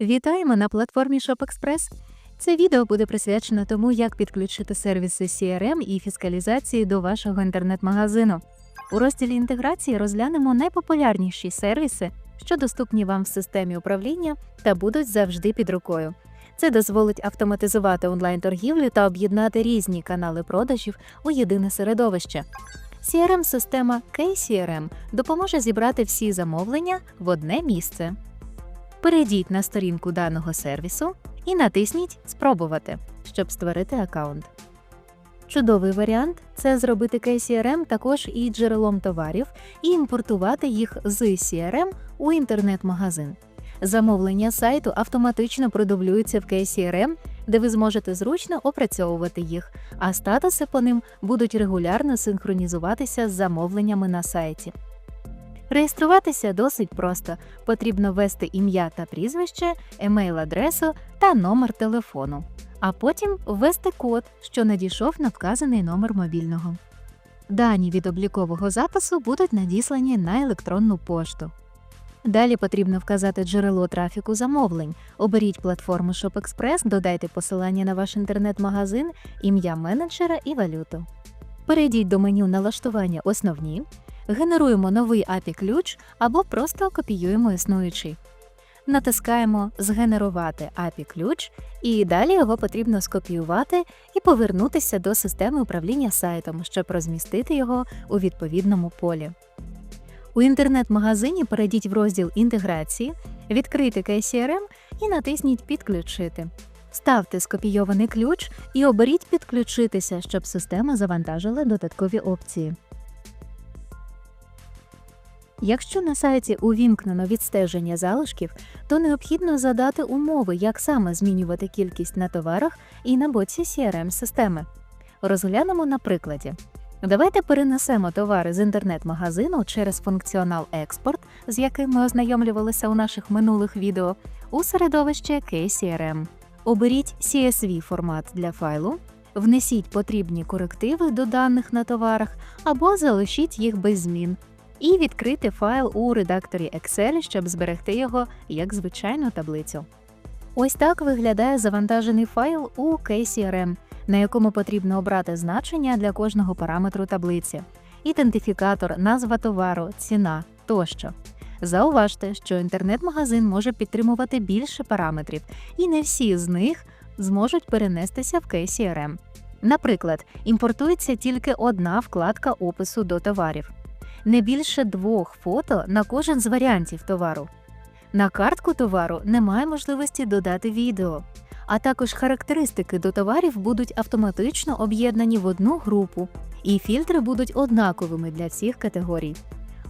Вітаємо на платформі ShopExpress. Це відео буде присвячено тому, як підключити сервіси CRM і фіскалізації до вашого інтернет-магазину. У розділі інтеграції розглянемо найпопулярніші сервіси, що доступні вам в системі управління та будуть завжди під рукою. Це дозволить автоматизувати онлайн-торгівлю та об'єднати різні канали продажів у єдине середовище. CRM-система KCRM допоможе зібрати всі замовлення в одне місце. Перейдіть на сторінку даного сервісу і натисніть Спробувати, щоб створити аккаунт. Чудовий варіант це зробити KCRM також і джерелом товарів і імпортувати їх з CRM у інтернет-магазин. Замовлення сайту автоматично продублюються в KCRM, де ви зможете зручно опрацьовувати їх, а статуси по ним будуть регулярно синхронізуватися з замовленнями на сайті. Реєструватися досить просто. Потрібно ввести ім'я та прізвище, емейл-адресу та номер телефону, а потім ввести код, що надійшов на вказаний номер мобільного. Дані від облікового запису будуть надіслані на електронну пошту. Далі потрібно вказати джерело трафіку замовлень. Оберіть платформу ShopExpress, додайте посилання на ваш інтернет-магазин, ім'я менеджера і валюту. Перейдіть до меню налаштування Основні, генеруємо новий API-ключ або просто копіюємо існуючий. Натискаємо Згенерувати API-ключ і далі його потрібно скопіювати і повернутися до системи управління сайтом, щоб розмістити його у відповідному полі. У інтернет-магазині перейдіть в розділ інтеграції, відкрийте KCRM і натисніть Підключити. Ставте скопійований ключ і оберіть Підключитися, щоб система завантажила додаткові опції. Якщо на сайті увімкнено відстеження залишків, то необхідно задати умови, як саме змінювати кількість на товарах і на боці CRM-системи. Розглянемо на прикладі. Давайте перенесемо товари з інтернет-магазину через функціонал експорт, з яким ми ознайомлювалися у наших минулих відео, у середовище KCRM. Оберіть CSV формат для файлу, внесіть потрібні корективи до даних на товарах або залишіть їх без змін. І відкрити файл у редакторі Excel, щоб зберегти його як звичайну таблицю. Ось так виглядає завантажений файл у KCRM, на якому потрібно обрати значення для кожного параметру таблиці, ідентифікатор, назва товару, ціна тощо. Зауважте, що інтернет-магазин може підтримувати більше параметрів, і не всі з них зможуть перенестися в KCRM. Наприклад, імпортується тільки одна вкладка опису до товарів, не більше двох фото на кожен з варіантів товару. На картку товару немає можливості додати відео, а також характеристики до товарів будуть автоматично об'єднані в одну групу, і фільтри будуть однаковими для всіх категорій.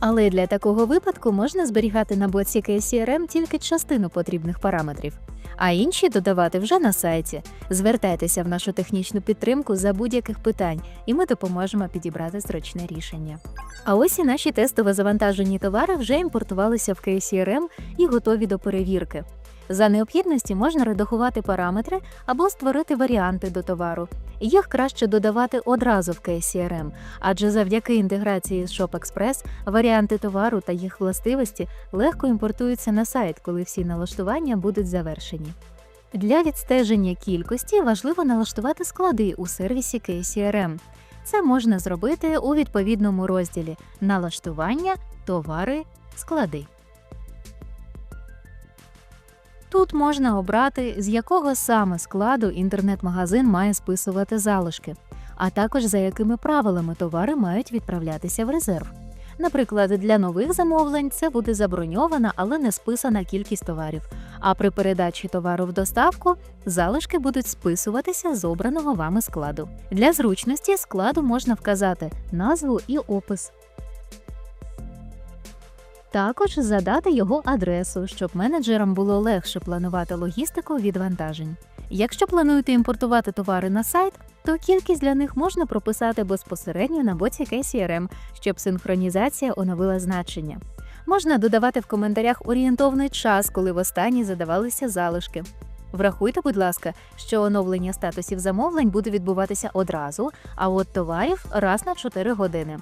Але для такого випадку можна зберігати на боці KCRM тільки частину потрібних параметрів, а інші додавати вже на сайті. Звертайтеся в нашу технічну підтримку за будь-яких питань, і ми допоможемо підібрати зручне рішення. А ось і наші тестово завантажені товари вже імпортувалися в KCRM і готові до перевірки. За необхідності можна редагувати параметри або створити варіанти до товару. Їх краще додавати одразу в KCRM, адже завдяки інтеграції з ShopExpress варіанти товару та їх властивості легко імпортуються на сайт, коли всі налаштування будуть завершені. Для відстеження кількості важливо налаштувати склади у сервісі KCRM. Це можна зробити у відповідному розділі Налаштування, товари, склади. Тут можна обрати, з якого саме складу інтернет-магазин має списувати залишки, а також за якими правилами товари мають відправлятися в резерв. Наприклад, для нових замовлень це буде заброньована, але не списана кількість товарів. А при передачі товару в доставку залишки будуть списуватися з обраного вами складу. Для зручності складу можна вказати назву і опис. Також задати його адресу, щоб менеджерам було легше планувати логістику відвантажень. Якщо плануєте імпортувати товари на сайт, то кількість для них можна прописати безпосередньо на боці KCRM, щоб синхронізація оновила значення. Можна додавати в коментарях орієнтовний час, коли востаннє задавалися залишки. Врахуйте, будь ласка, що оновлення статусів замовлень буде відбуватися одразу, а от товарів раз на 4 години.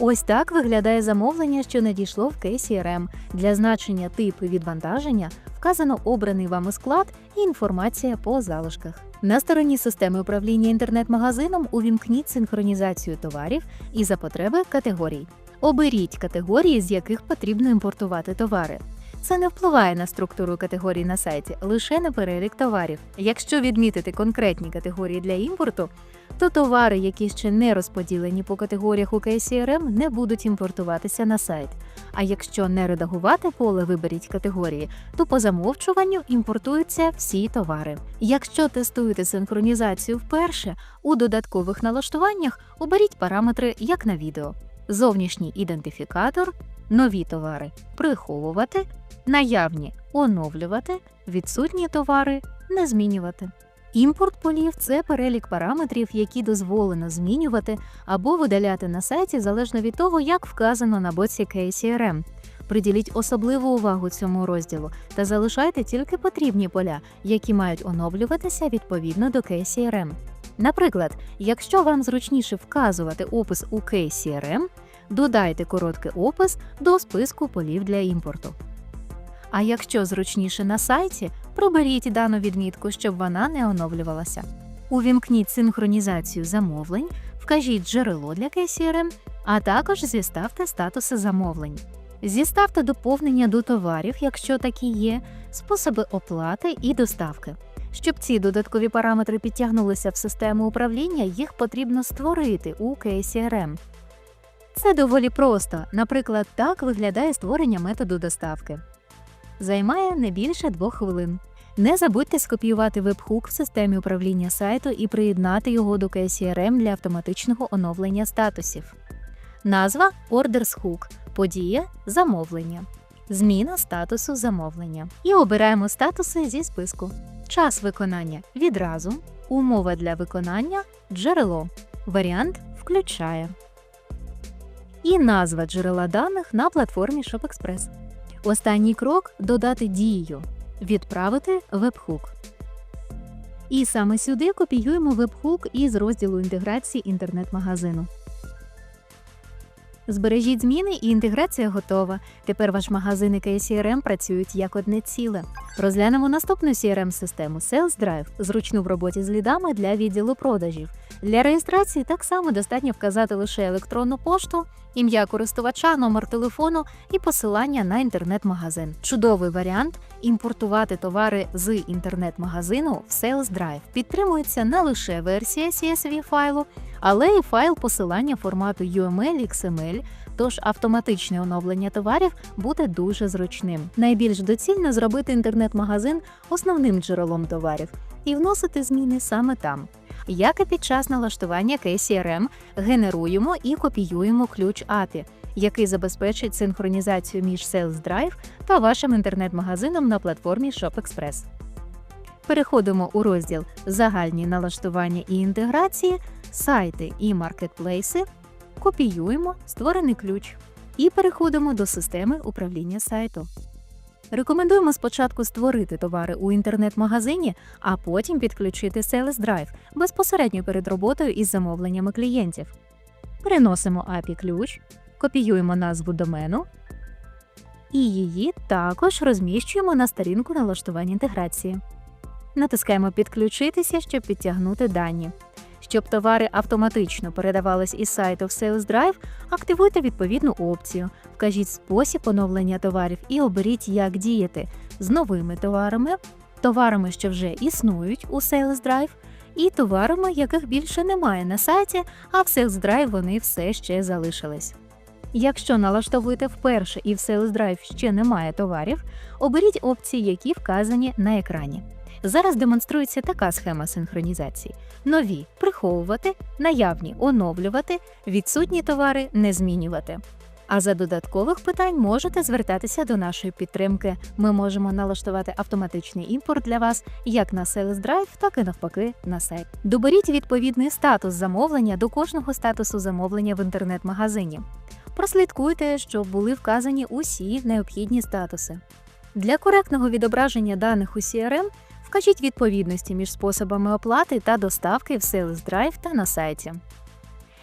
Ось так виглядає замовлення, що надійшло в KCRM. Для значення типу відвантаження вказано обраний вами склад і інформація по залишках. На стороні системи управління інтернет-магазином увімкніть синхронізацію товарів і за потреби категорій. Оберіть категорії, з яких потрібно імпортувати товари. Це не впливає на структуру категорій на сайті, лише на перелік товарів. Якщо відмітити конкретні категорії для імпорту, то товари, які ще не розподілені по категоріях у KCRM, не будуть імпортуватися на сайт. А якщо не редагувати поле Виберіть категорії, то по замовчуванню імпортуються всі товари. Якщо тестуєте синхронізацію вперше, у додаткових налаштуваннях оберіть параметри як на відео: зовнішній ідентифікатор, нові товари приховувати, наявні оновлювати, відсутні товари не змінювати. Імпорт полів це перелік параметрів, які дозволено змінювати або видаляти на сайті залежно від того, як вказано на боці KCRM. Приділіть особливу увагу цьому розділу та залишайте тільки потрібні поля, які мають оновлюватися відповідно до KCRM. Наприклад, якщо вам зручніше вказувати опис у KCRM, додайте короткий опис до списку полів для імпорту. А якщо зручніше на сайті, приберіть дану відмітку, щоб вона не оновлювалася. Увімкніть синхронізацію замовлень, вкажіть джерело для KCRM, а також зіставте статуси замовлень. Зіставте доповнення до товарів, якщо такі є, способи оплати і доставки. Щоб ці додаткові параметри підтягнулися в систему управління, їх потрібно створити у KCRM. Це доволі просто. Наприклад, так виглядає створення методу доставки. Займає не більше двох хвилин. Не забудьте скопіювати вебхук в системі управління сайту і приєднати його до KCRM для автоматичного оновлення статусів. Назва Orders Hook, подія замовлення, зміна статусу замовлення. І обираємо статуси зі списку. Час виконання відразу, умова для виконання джерело. Варіант включає. І назва джерела даних на платформі ShopExpress. Останній крок додати дію відправити вебхук. І саме сюди копіюємо вебхук із розділу інтеграції інтернет-магазину. Збережіть зміни і інтеграція готова. Тепер ваш магазин і KCRM працюють як одне ціле. Розглянемо наступну CRM-систему Sales Drive, зручну в роботі з лідами для відділу продажів. Для реєстрації так само достатньо вказати лише електронну пошту, ім'я користувача, номер телефону і посилання на інтернет-магазин. Чудовий варіант імпортувати товари з інтернет-магазину в Sales Drive. Підтримується не лише версія CSV файлу, але й файл посилання формату UML XML, тож автоматичне оновлення товарів буде дуже зручним. Найбільш доцільно зробити інтернет-магазин основним джерелом товарів і вносити зміни саме там. Як і під час налаштування KCRM, генеруємо і копіюємо ключ API, який забезпечить синхронізацію між Sales Drive та вашим інтернет-магазином на платформі ShopExpress. Переходимо у розділ Загальні налаштування і інтеграції, сайти і маркетплейси, копіюємо створений ключ і переходимо до системи управління сайту. Рекомендуємо спочатку створити товари у інтернет-магазині, а потім підключити Sales Drive безпосередньо перед роботою із замовленнями клієнтів. Переносимо API ключ, копіюємо назву домену і її також розміщуємо на сторінку налаштування інтеграції. Натискаємо Підключитися, щоб підтягнути дані. Щоб товари автоматично передавались із сайту в Sales Drive, активуйте відповідну опцію, вкажіть спосіб оновлення товарів і оберіть, як діяти з новими товарами, товарами, що вже існують у Sales Drive, і товарами, яких більше немає на сайті, а в Sales Drive вони все ще залишились. Якщо налаштовуєте вперше і в Sales Drive ще немає товарів, оберіть опції, які вказані на екрані. Зараз демонструється така схема синхронізації: нові приховувати, наявні оновлювати, відсутні товари не змінювати. А за додаткових питань можете звертатися до нашої підтримки. Ми можемо налаштувати автоматичний імпорт для вас як на Sales Drive, так і навпаки на сайт. Доберіть відповідний статус замовлення до кожного статусу замовлення в інтернет-магазині. Прослідкуйте, щоб були вказані усі необхідні статуси. Для коректного відображення даних у CRM Вкажіть відповідності між способами оплати та доставки в Sales Drive та на сайті.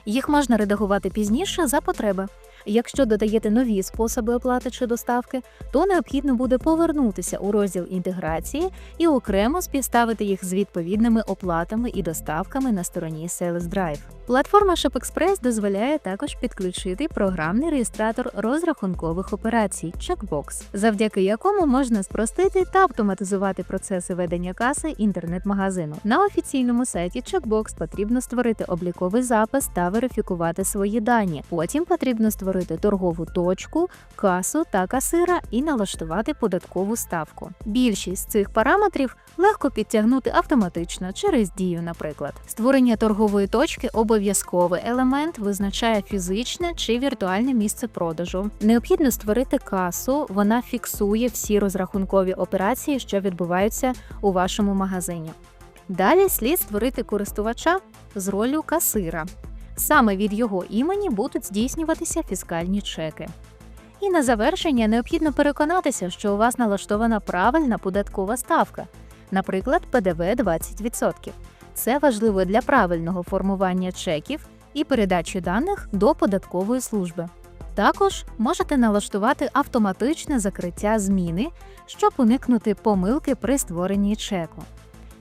Їх можна редагувати пізніше за потреби. Якщо додаєте нові способи оплати чи доставки, то необхідно буде повернутися у розділ інтеграції і окремо співставити їх з відповідними оплатами і доставками на стороні Sales Drive. Платформа ShopExpress дозволяє також підключити програмний реєстратор розрахункових операцій Checkbox, завдяки якому можна спростити та автоматизувати процеси ведення каси інтернет-магазину. На офіційному сайті Checkbox потрібно створити обліковий запис та верифікувати свої дані. Потім потрібно створити торгову точку, касу та касира і налаштувати податкову ставку. Більшість цих параметрів легко підтягнути автоматично через дію, наприклад. Створення торгової точки обов'язковий елемент визначає фізичне чи віртуальне місце продажу. Необхідно створити касу, вона фіксує всі розрахункові операції, що відбуваються у вашому магазині. Далі слід створити користувача з ролью касира. Саме від його імені будуть здійснюватися фіскальні чеки. І на завершення необхідно переконатися, що у вас налаштована правильна податкова ставка, наприклад, ПДВ 20%. Це важливо для правильного формування чеків і передачі даних до податкової служби. Також можете налаштувати автоматичне закриття зміни, щоб уникнути помилки при створенні чеку.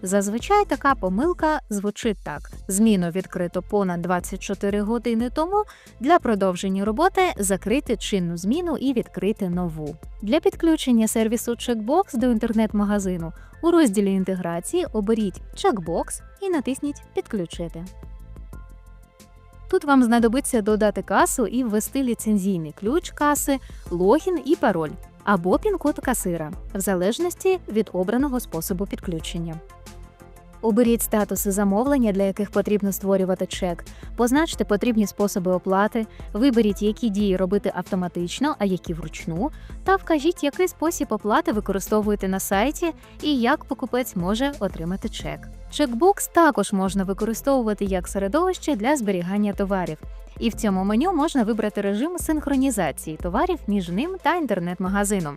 Зазвичай така помилка звучить так: зміну відкрито понад 24 години тому. Для продовження роботи закрити чинну зміну і відкрити нову. Для підключення сервісу Checkbox до інтернет-магазину у розділі інтеграції оберіть Checkbox і натисніть Підключити. Тут вам знадобиться додати касу і ввести ліцензійний ключ каси, логін і пароль або пін-код касира, в залежності від обраного способу підключення. Оберіть статуси замовлення, для яких потрібно створювати чек, позначте потрібні способи оплати, виберіть, які дії робити автоматично, а які вручну, та вкажіть, який спосіб оплати використовуєте на сайті і як покупець може отримати чек. Чекбокс також можна використовувати як середовище для зберігання товарів. І в цьому меню можна вибрати режим синхронізації товарів між ним та інтернет-магазином.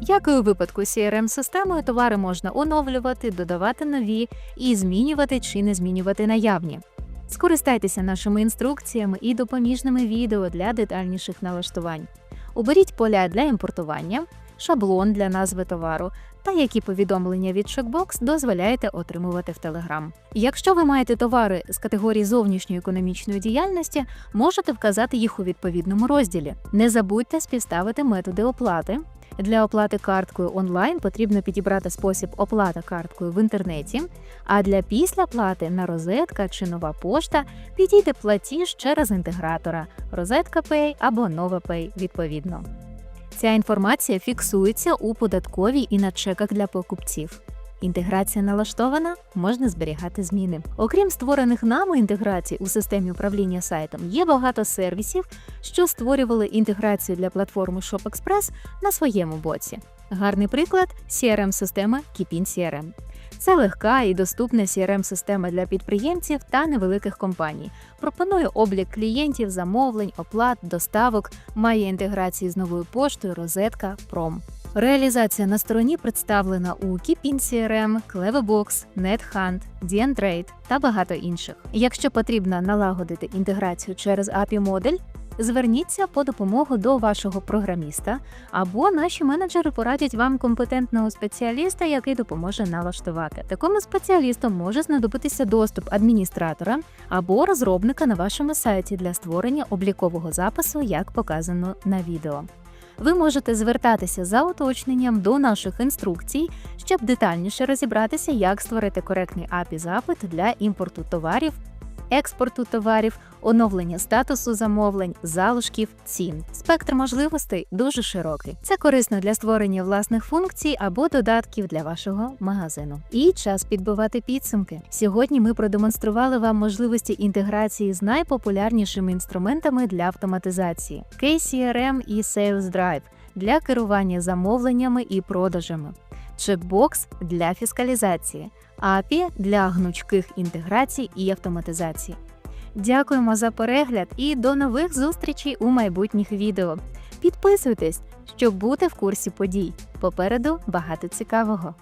Як і у випадку з CRM-системою, товари можна оновлювати, додавати нові і змінювати чи не змінювати наявні. Скористайтеся нашими інструкціями і допоміжними відео для детальніших налаштувань. Оберіть поля для імпортування, шаблон для назви товару та які повідомлення від Checkbox дозволяєте отримувати в Telegram. Якщо ви маєте товари з категорії зовнішньої економічної діяльності, можете вказати їх у відповідному розділі. Не забудьте співставити методи оплати. Для оплати карткою онлайн потрібно підібрати спосіб оплата карткою в інтернеті, а для післяплати на розетка чи нова пошта підійде платіж через інтегратора Розетка Pay або NovaPay відповідно. Ця інформація фіксується у податковій і на чеках для покупців. Інтеграція налаштована, можна зберігати зміни. Окрім створених нами інтеграцій у системі управління сайтом, є багато сервісів, що створювали інтеграцію для платформи ShopExpress на своєму боці. Гарний приклад CRM-система Kipin CRM. Це легка і доступна CRM-система для підприємців та невеликих компаній. Пропонує облік клієнтів, замовлень, оплат, доставок, має інтеграції з новою поштою, розетка, пром. Реалізація на стороні представлена у Keepin CRM, Cleverbox, NetHunt, DNTrade та багато інших. Якщо потрібно налагодити інтеграцію через API-модель, зверніться по допомогу до вашого програміста, або наші менеджери порадять вам компетентного спеціаліста, який допоможе налаштувати. Такому спеціалісту може знадобитися доступ адміністратора або розробника на вашому сайті для створення облікового запису, як показано на відео. Ви можете звертатися за уточненням до наших інструкцій, щоб детальніше розібратися, як створити коректний API запит для імпорту товарів, експорту товарів, оновлення статусу замовлень, залишків, цін. Спектр можливостей дуже широкий. Це корисно для створення власних функцій або додатків для вашого магазину. І час підбивати підсумки. Сьогодні ми продемонстрували вам можливості інтеграції з найпопулярнішими інструментами для автоматизації KCRM і Sales Drive для керування замовленнями і продажами. Чекбокс для фіскалізації, API для гнучких інтеграцій і автоматизації. Дякуємо за перегляд і до нових зустрічей у майбутніх відео. Підписуйтесь, щоб бути в курсі подій. Попереду багато цікавого.